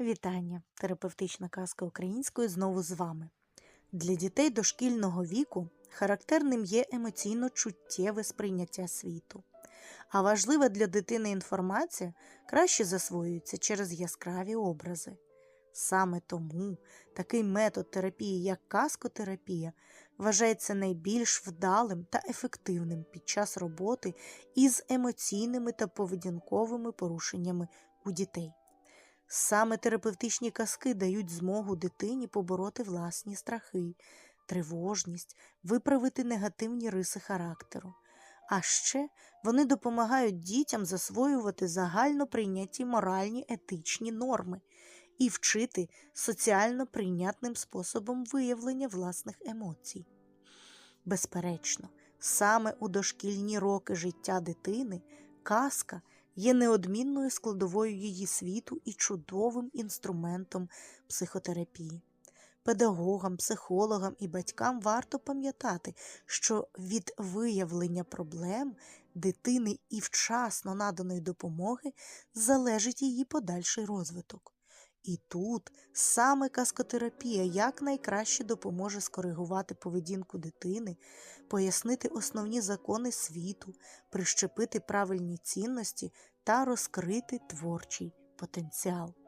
Вітання! Терапевтична казка українською знову з вами. Для дітей дошкільного віку характерним є емоційно чуттєве сприйняття світу. А важлива для дитини інформація краще засвоюється через яскраві образи. Саме тому такий метод терапії, як казкотерапія, вважається найбільш вдалим та ефективним під час роботи із емоційними та поведінковими порушеннями у дітей. Саме терапевтичні казки дають змогу дитині побороти власні страхи, тривожність, виправити негативні риси характеру. А ще вони допомагають дітям засвоювати загально прийняті моральні етичні норми і вчити соціально прийнятним способом виявлення власних емоцій. Безперечно, саме у дошкільні роки життя дитини казка є неодмінною складовою її світу і чудовим інструментом психотерапії. Педагогам, психологам і батькам варто пам'ятати, що від виявлення проблем дитини і вчасно наданої допомоги залежить її подальший розвиток. І тут саме казкотерапія якнайкраще допоможе скоригувати поведінку дитини, пояснити основні закони світу, прищепити правильні цінності та розкрити творчий потенціал.